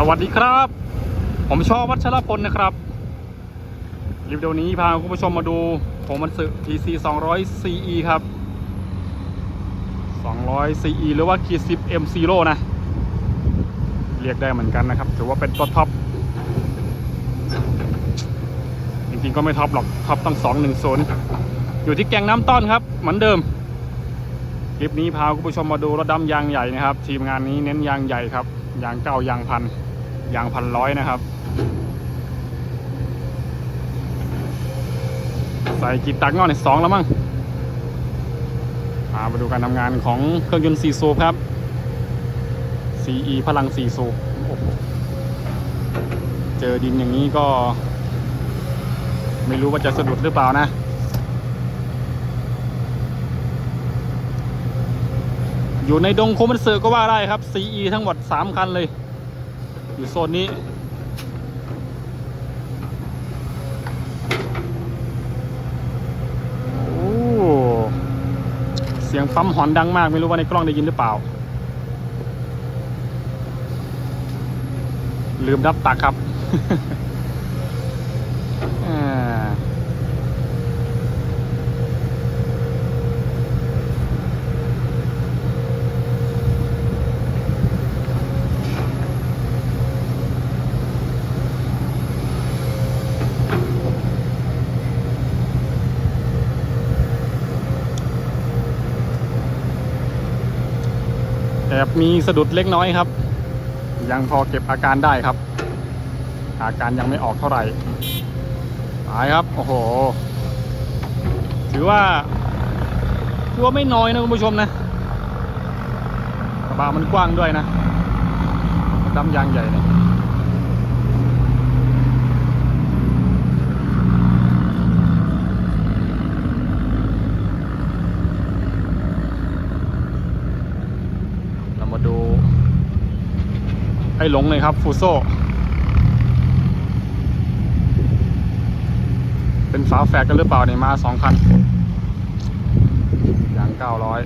สวัสดีครับ ผมชอบวัชรพลนะครับรีวิวนี้พาคุณผู้ชมมาดูผมมันสึ TC 200 CE ครับ 200 CE หรือว่าคี10 M Zero นะ เรียกได้เหมือนกันนะครับ ถือว่าเป็นตัวท็อป จริงๆก็ไม่ท็อปหรอก ท็อปตั้ง210 อยู่ที่แกงน้ำต้อนครับ เหมือนเดิม คลิปนี้พาคุณผู้ชมมาดูรถดำยางใหญ่นะครับ ทีมงานนี้เน้นยางใหญ่ครับยางเก้ายางพัน ยางพันร้อยนะครับใส่กีตักงอนในสองแล้วมั้งมาไปดูการทำงานของเครื่องยนต์4สูบครับ CE พลัง4สูบโอ้โหเจอดินอย่างนี้ก็ ไม่รู้ว่าจะสะดุดหรือเปล่านะ อยู่ในดงโคมันเซอร์ก็ว่าได้ครับ CE ทั้งหมด 3 คันเลย อยู่โซนนี้ โอ้ เสียงปั๊มหอนดังมาก ไม่รู้ว่าในกล้องได้ยินหรือเปล่า ลืมดับตักครับ แอบมีสะดุดเล็กน้อยครับ ยังพอเก็บอาการได้ครับ อาการยังไม่ออกเท่าไหร่ตายครับ โอ้โห ถือว่าถือว่าไม่น้อยนะคุณผู้ชมนะกระบะมันกว้างด้วยนะดำยางใหญ่เนี่ยเรามาดู ไอ้ หลงเลยครับฟูโซเป็นฝาแฝดกันหรือเปล่าเนี่ยมาสองคันยางเก้าร้อย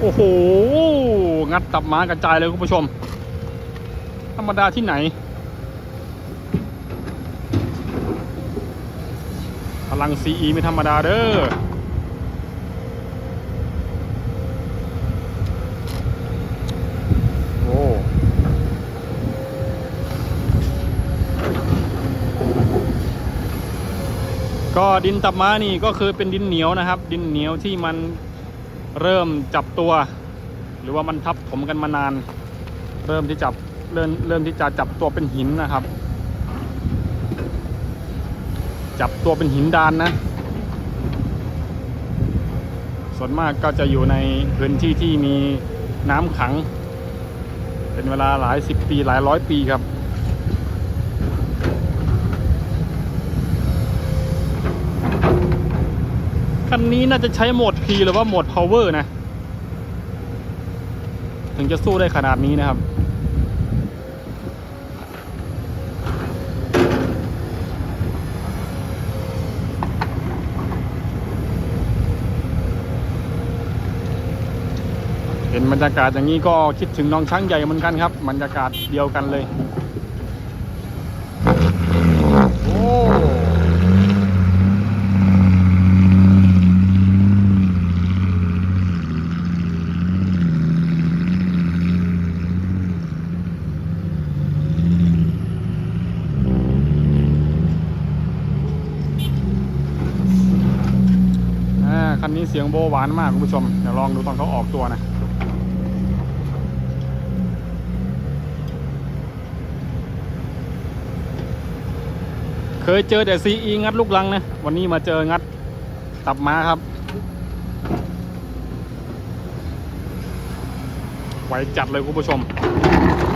โอ้โห งัดตับม้ากระจายเลยคุณผู้ชม ธรรมดาที่ไหน พลัง CE ไม่ธรรมดาเด้อโอ้ก็ดินตับม้านี่ก็คือเป็นดินเหนียวนะครับ ดินเหนียวที่มันเริ่มจับตัว รือว่ามันทับถมกันมานาน เริ่มที่จับเริ่มเริ่มที่จะจับตัวเป็นหินนะครับ จับตัวเป็นหินดานนะ ส่วนมากก็จะอยู่ในพื้นที่ที่มีน้ำขัง เป็นเวลาหลายสิบปีหลายร้อยปีครับคันนี้น่าจะใช้โหมด P หรือว่าโหมด Power นะ ถึงจะสู้ได้ขนาดนี้นะครับ เห็นบรรยากาศอย่างนี้ก็คิดถึงน้องช้างใหญ่เหมือนกันครับบรรยากาศเดียวกันเลย โอ้าคันนี้ เสียงโบหวานมากคุณผู้ชม เดี๋ยวลองดูตอนเขาออกตัวนะเคยเจอแต่ซีอีงัดลูกลังนะ วันนี้มาเจองัดตับม้าครับ ไวจัดเลยคุณผู้ชม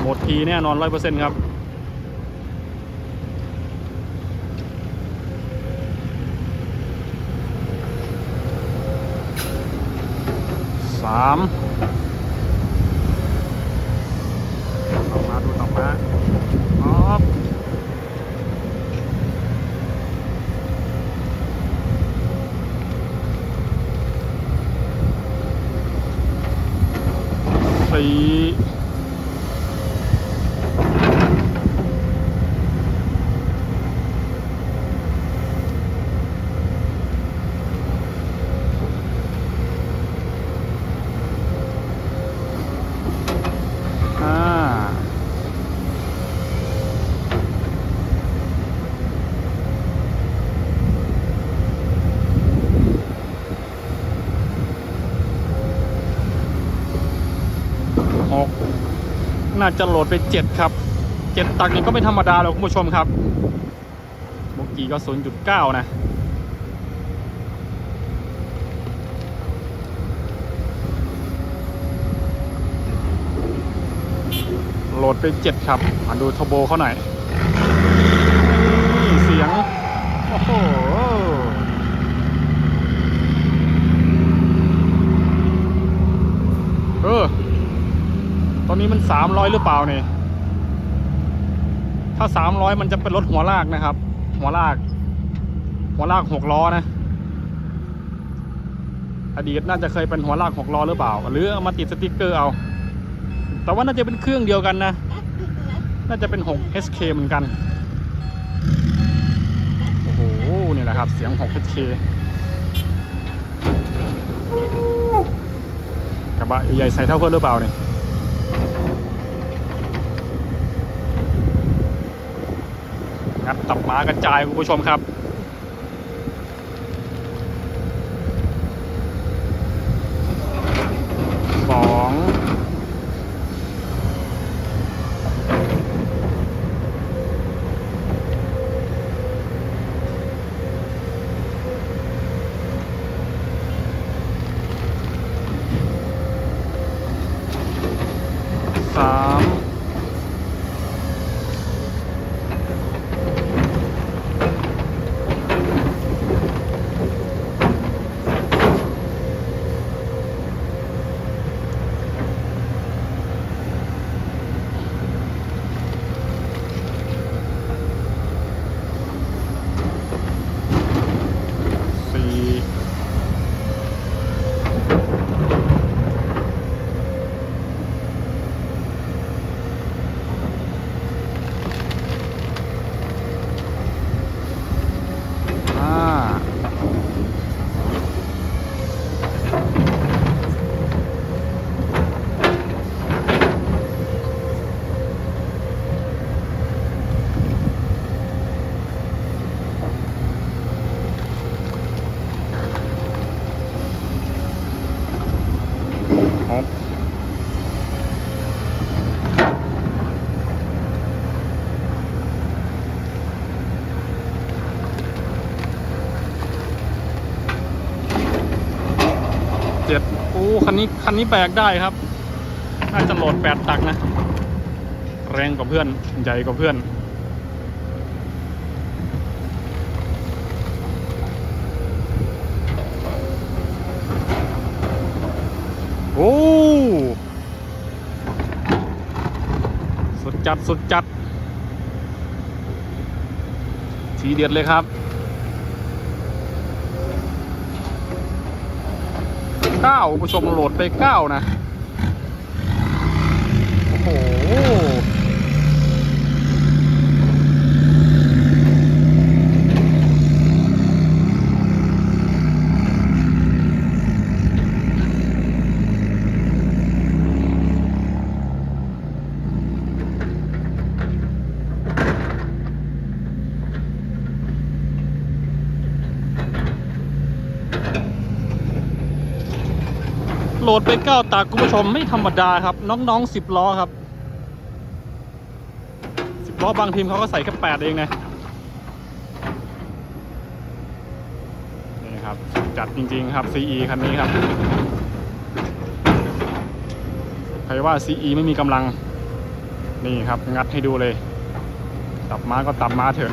หมดทีแน่นอนร้อยเปอร์เซ็นต์ครับ สาม ต่อมาดูต่อมาอ๋อสี่ห้าหก น่าจะโหลดไปเจ็ดครับเจ็ดตักนี่ก็ไม่ธรรมดาหรอกคุณผู้ชมครับโบกี้ก็ศูนย์จุดเก้านะโหลดไปเจ็ดครับมาดูทโบเขาหน่อยนี่เสียง โอ้โห เออ ตอนนี้มัน สามร้อยหรือเปล่าเนี่ย ถ้าสามร้อยมันจะเป็นรถหัวลากนะครับ หัวลาก หัวลากหกล้อนะ อดีตน่าจะเคยเป็นหัวลากหกล้อหรือเปล่า หรือเอามาติดสติกเกอร์เอา แต่ว่าน่าจะเป็นเครื่องเดียวกันนะ น่าจะเป็น6 HK เหมือนกัน โอ้โห นี่แหละครับ เสียง6 HK กระบะใหญ่ใส่เท่าเพื่อนหรือเปล่าเนี่ย งับตับหมากระจายคุณผู้ชมครับ สองสามสี่ห้าหกเจ็ดโอ้ คันนี้คันนี้แบกได้ครับน่าจะโหลดแปดตักนะ แรงกว่าเพื่อน ใหญ่กว่าเพื่อน โอ้สุดจัดสุดจัดทีเด็ดเลยครับ เก้าผู้ชมโหลดไปเก้านะ โอ้โห โหลดไปเก้าตากคุณผู้ชมไม่ธรรมดาครับ น้องๆสิบล้อครับสิบล้อบางทีมเขาก็ใส่แค่แปดเองนะนี่ครับ จัดจริงๆครับ CE คันนี้ครับ ใครว่า CE ไม่มีกำลัง นี่ครับ งัดให้ดูเลย ตับม้าก็ตับม้าเถอะ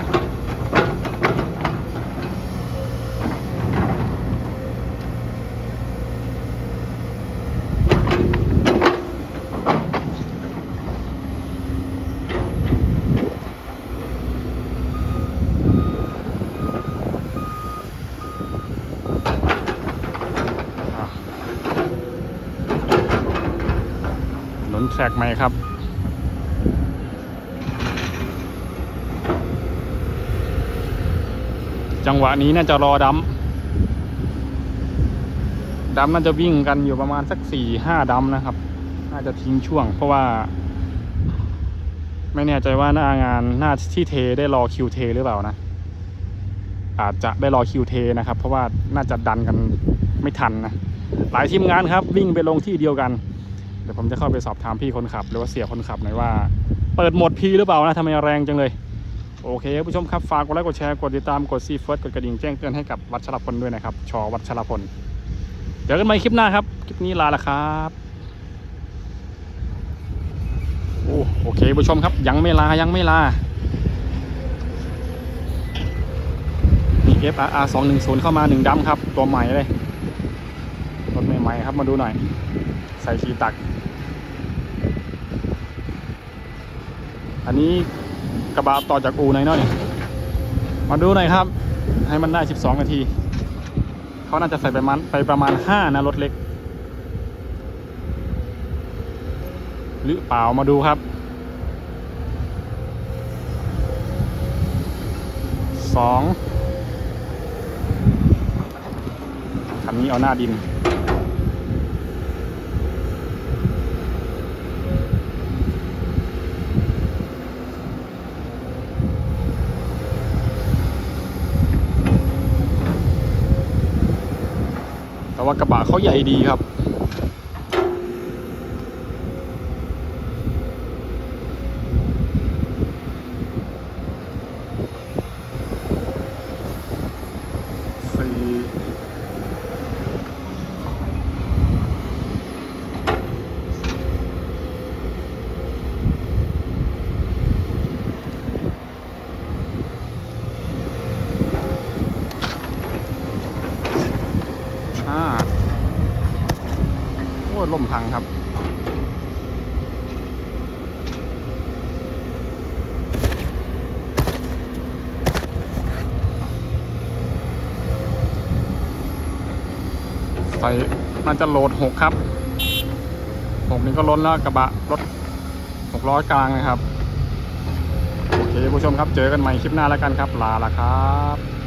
นแทรกใหม่ครับจังหวะนี้น่าจะรอดัมดัมน่าจะวิ่งกันอยู่ประมาณสักสี่ห้าดัมนะครับ น่าจะทิ้งช่วง เพราะว่า ไม่แน่ใจว่าหน้างานหน้าที่เทได้รอคิวเทหรือเปล่านะ อาจจะได้รอคิวเทนะครับ เพราะว่าน่าจะดันกันไม่ทันนะ หลายทีมงานครับ วิ่งไปลงที่เดียวกัน ดี๋ยวผมจะเข้าไปสอบถามพี่คนขับ หรือว่าเสียคนขับหน่อยว่า เปิดหมดพีหรือเปล่านะทำไมแรงจังเลย โอเคครับผู้ชมครับฝากกดไลค์กดแชร์กดติดตามกดซีเฟิร์สกดกระดิ่งแจ้งเตือนให้กับวัชรพลด้วยนะครับชอวัชรพลเจอกันใหม่คลิปหน้าครับคลิปนี้ลาละครับโอ้โอเคผู้ชมครับยังไม่ลายังไม่ลามี FRR 210 เข้ามาหนึ่งดำครับ ตัวใหม่เลยรถใหม่ๆครับมาดูหน่อย ใส่ขีตัก อันนี้กระบะต่อจากอูหน่อยเนาะนี่มาดูหน่อยครับ ให้มันได้ 12 นาที เขาน่าจะใส่ไปมาณไปประมาณ 5 นะรถเล็ก หรือเปล่ามาดูครับสองคันนี้เอาหน้าดิน ว่ากระบะเขาใหญ่ดีครับ พังครับ ใส่น่าจะโหลดหกครับหกนี้ก็ล้นแล้วกระบะรถหกล้อกลางนะครับ โอเคผู้ชมครับเจอกันใหม่คลิปหน้าแล้วกันครับ ลาละครับ